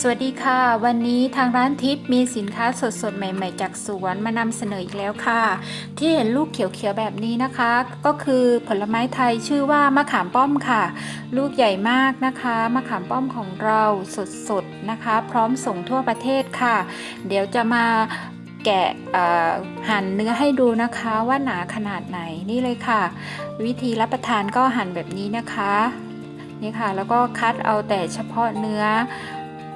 สวัสดีค่ะ วันนี้ทางร้านทิพย์มีสินค้าสดๆ ใหม่ๆ จากสวนมานำเสนออีกแล้วค่ะ ที่เห็นลูกเขียวๆแบบนี้นะคะ ก็คือผลไม้ไทยชื่อว่ามะขามป้อมค่ะ ลูกใหญ่มากนะคะมะขามป้อมของเราสดๆนะคะ พร้อมส่งทั่วประเทศค่ะ เดี๋ยวจะมาแกะหั่นเนื้อให้ดูนะคะว่าหนาขนาดไหนนี่เลยค่ะ วิธีรับประทานก็หั่นแบบนี้นะคะนี่ค่ะแล้วก็คัดเอาแต่เฉพาะเนื้อ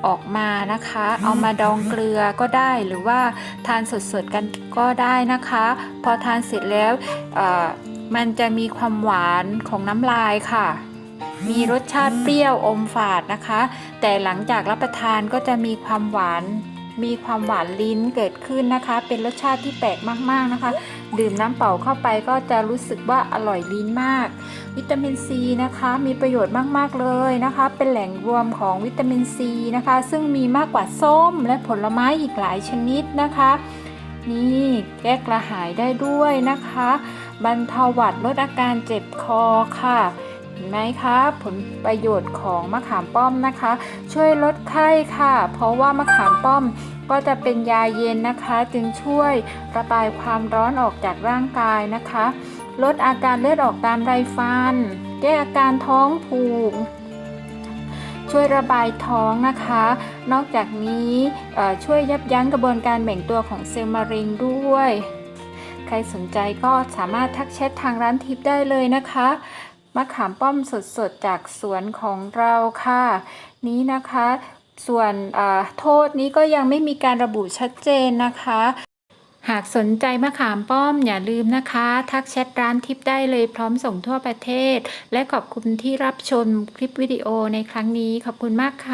ออกมานะคะ เอามาดองเกลือก็ได้หรือว่าทานสดๆกันก็ได้นะคะ พอทานเสร็จแล้วมันจะมีความหวานของน้ำลายค่ะ มีรสชาติเปรี้ยวอมฝาดนะคะ แต่หลังจากรับประทานก็จะมีความหวาน มีความหวานลิ้นเกิดขึ้นนะคะ เป็นรสชาติที่แปลกมากๆนะคะ ดื่มน้ำเปล่าเข้าไปก็จะรู้สึกว่าอร่อยลิ้นมาก วิตามินซีนะคะมีประโยชน์มากๆเลยนะคะ เป็นแหล่งรวมของวิตามินซีนะคะ ซึ่งมีมากกว่าส้มและผลไม้อีกหลายชนิดนะคะ นี่แก้กระหายได้ด้วยนะคะ บรรเทาหวัดลดอาการเจ็บคอค่ะ ไหมคะผลประโยชน์ของมะขามป้อมนะคะ ช่วยลดไข้ค่ะ เพราะว่ามะขามป้อมก็จะเป็นยาเย็นนะคะ จึงช่วยระบายความร้อนออกจากร่างกายนะคะ ลดอาการเลือดออกตามไรฟัน แก้อาการท้องผูกช่วยระบายท้องนะคะ นอกจากนี้ช่วยยับยั้งกระบวนการแบ่งตัวของเซลล์มะเร็งด้วย ใครสนใจก็สามารถทักแชททางร้านทิปได้เลยนะคะ มะขามป้อมสดๆจากสวนของเราค่ะ นี้นะคะ ส่วนโทษนี้ก็ยังไม่มีการระบุชัดเจนนะคะ หากสนใจมะขามป้อมอย่าลืมนะคะ ทักแชทร้านทิปได้เลยพร้อมส่งทั่วประเทศ และขอบคุณที่รับชมคลิปวิดีโอในครั้งนี้ขอบคุณมากค่ะ